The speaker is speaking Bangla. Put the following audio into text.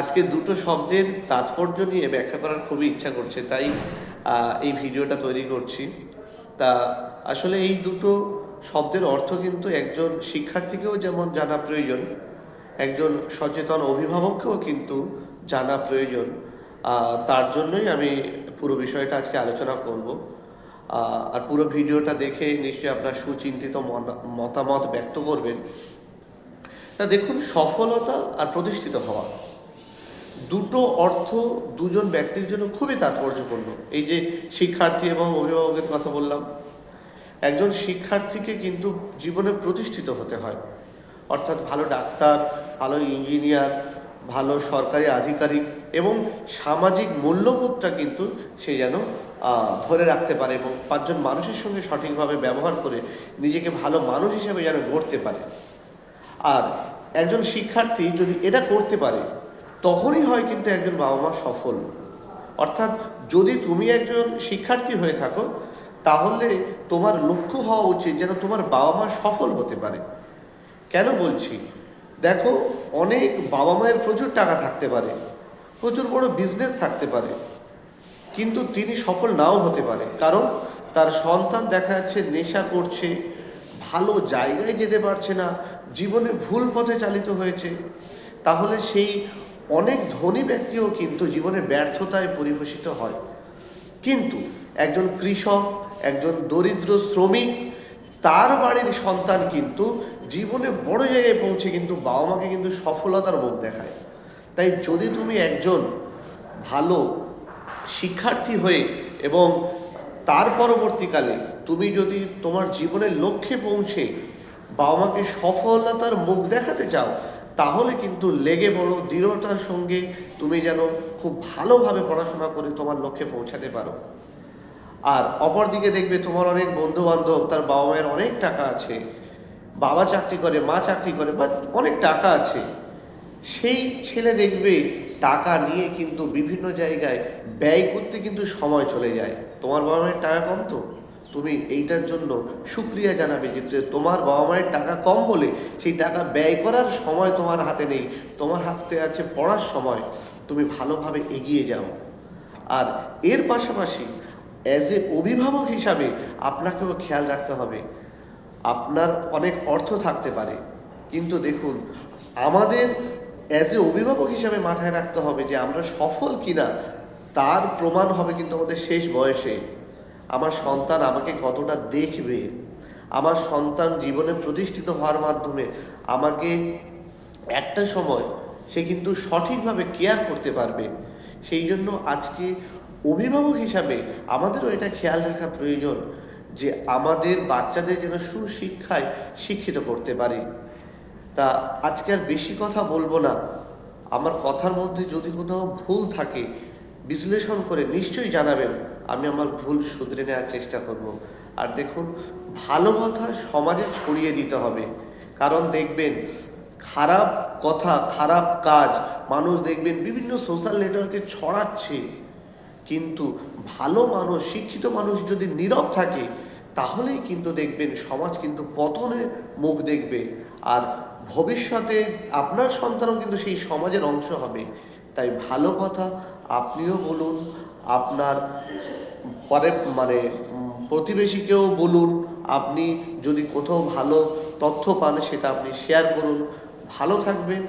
আজকে দুটো শব্দের তাৎপর্য নিয়ে ব্যাখ্যা করার খুবই ইচ্ছা করছে, তাই এই ভিডিওটা তৈরি করছি। তা, আসলে এই দুটো শব্দের অর্থ কিন্তু একজন শিক্ষার্থীকেও যেমন জানা প্রয়োজন, একজন সচেতন অভিভাবককেও কিন্তু জানা প্রয়োজন। তার জন্যই আমি পুরো বিষয়টা আজকে আলোচনা করব। আর পুরো ভিডিওটা দেখে নিশ্চয়ই আপনার সুচিন্তিত মতামত ব্যক্ত করবেন। তা দেখুন, সফলতা আর প্রতিষ্ঠিত হওয়া। দুটো অর্থ দুজন ব্যক্তির জন্য খুবই তাৎপর্যপূর্ণ। এই যে শিক্ষার্থী এবং অভিভাবকের কথা বললাম, একজন শিক্ষার্থীকে কিন্তু জীবনে প্রতিষ্ঠিত হতে হয়। অর্থাৎ ভালো ডাক্তার, ভালো ইঞ্জিনিয়ার, ভালো সরকারি আধিকারিক এবং সামাজিক মূল্যবোধটা কিন্তু সে যেন ধরে রাখতে পারে এবং পাঁচজন মানুষের সঙ্গে সঠিকভাবে ব্যবহার করে নিজেকে ভালো মানুষ হিসেবে যেন গড়তে পারে। আর একজন শিক্ষার্থী যদি এটা করতে পারে তখনই হয় কিন্তু একজন বাবা মা সফল। অর্থাৎ যদি তুমি একজন শিক্ষার্থী হয়ে থাকো, তাহলে তোমার লক্ষ্য হওয়া উচিত যেন তোমার বাবা মা সফল হতে পারে। কেন বলছি? দেখো, অনেক বাবা মায়ের প্রচুর টাকা থাকতে পারে, প্রচুর বড় বিজনেস থাকতে পারে, কিন্তু তিনি সফল নাও হতে পারে। কারণ তার সন্তান দেখা যাচ্ছে নেশা করছে, ভালো জায়গায় যেতে পারছে না, জীবনে ভুল পথে চালিত হয়েছে। তাহলে সেই অনেক ধনী ব্যক্তিও কিন্তু জীবনে ব্যর্থতায় পরিভূষিত হয়। কিন্তু একজন কৃষক, একজন দরিদ্র শ্রমিক, তার বাড়ির সন্তান কিন্তু জীবনে বড় জায়গায় পৌঁছে কিন্তু বাবা মাকে কিন্তু সফলতার মুখ দেখায়। তাই যদি তুমি একজন ভালো শিক্ষার্থী হয়ে এবং তার পরবর্তীকালে তুমি যদি তোমার জীবনের লক্ষ্যে পৌঁছে বাবা মাকে সফলতার মুখ দেখাতে চাও তাহলে কিন্তু লেগে বড় দৃঢ়তার সঙ্গে তুমি যেন খুব ভালোভাবে পড়াশোনা করে তোমার লক্ষ্যে পৌঁছাতে পারো। আর অপরদিকে দেখবে তোমার অনেক বন্ধু বান্ধব তার বাবা মায়ের অনেক টাকা আছে। বাবা চাকরি করে, মা চাকরি করে, বা অনেক টাকা আছে। সেই ছেলে দেখবে টাকা নিয়ে কিন্তু বিভিন্ন জায়গায় ব্যয় করতে কিন্তু সময় চলে যায়। তোমার বাবা মায়ের টাকা কম তো? তুমি এইটার জন্য সুক্রিয়া জানাবে যে তোমার বাবা মায়ের টাকা কম বলে সেই টাকা ব্যয় করার সময় তোমার হাতে নেই। তোমার হাতে আছে পড়ার সময়। তুমি ভালোভাবে এগিয়ে যাও। আর এর পাশাপাশি অ্যাজ এ অভিভাবক হিসাবে আপনাকেও খেয়াল রাখতে হবে। আপনার অনেক অর্থ থাকতে পারে। কিন্তু দেখুন, আমাদের অ্যাজ এ অভিভাবক হিসাবে মাথায় রাখতে হবে যে আমরা সফল কিনা, তার প্রমাণ হবে কিন্তু আমাদের শেষ বয়সে। আমার সন্তান আমাকে কতটা দেখবে? আমার সন্তান জীবনে প্রতিষ্ঠিত হওয়ার মাধ্যমে আমাকে একটা সময় সে কিন্তু সঠিকভাবে কেয়ার করতে পারবে। সেই জন্য আজকে অভিভাবক হিসাবে আমাদেরও এটা খেয়াল রাখা প্রয়োজন যে আমাদের বাচ্চাদের যেন সুশিক্ষায় শিক্ষিত করতে পারি। তা আজকে আর বেশি কথা বলব না। আমার কথার মধ্যে যদি কোথাও ভুল থাকে বিশ্লেষণ করে নিশ্চয়ই জানাবেন, আমি আমার ভুল শুধরে নেওয়ার চেষ্টা করব। আর দেখুন, ভালো কথা সমাজে ছড়িয়ে দিতে হবে। কারণ দেখবেন, খারাপ কথা, খারাপ কাজ, মানুষ দেখবেন বিভিন্ন সোশ্যাল নেটওয়ার্কে ছড়াচ্ছে। কিন্তু ভালো মানুষ, শিক্ষিত মানুষ যদি নীরব থাকে, তাহলেই কিন্তু দেখবেন সমাজ কিন্তু পতনের মুখ দেখবে। আর ভবিষ্যতে আপনার সন্তানও কিন্তু সেই সমাজের অংশ হবে। তাই ভালো কথা, আপনিও বলুন, আপনার পরে মানে প্রতিবেশীকেও বলুন, আপনি যদি কোথাও ভালো তথ্য পান সেটা আপনি শেয়ার করুন। ভালো থাকবেন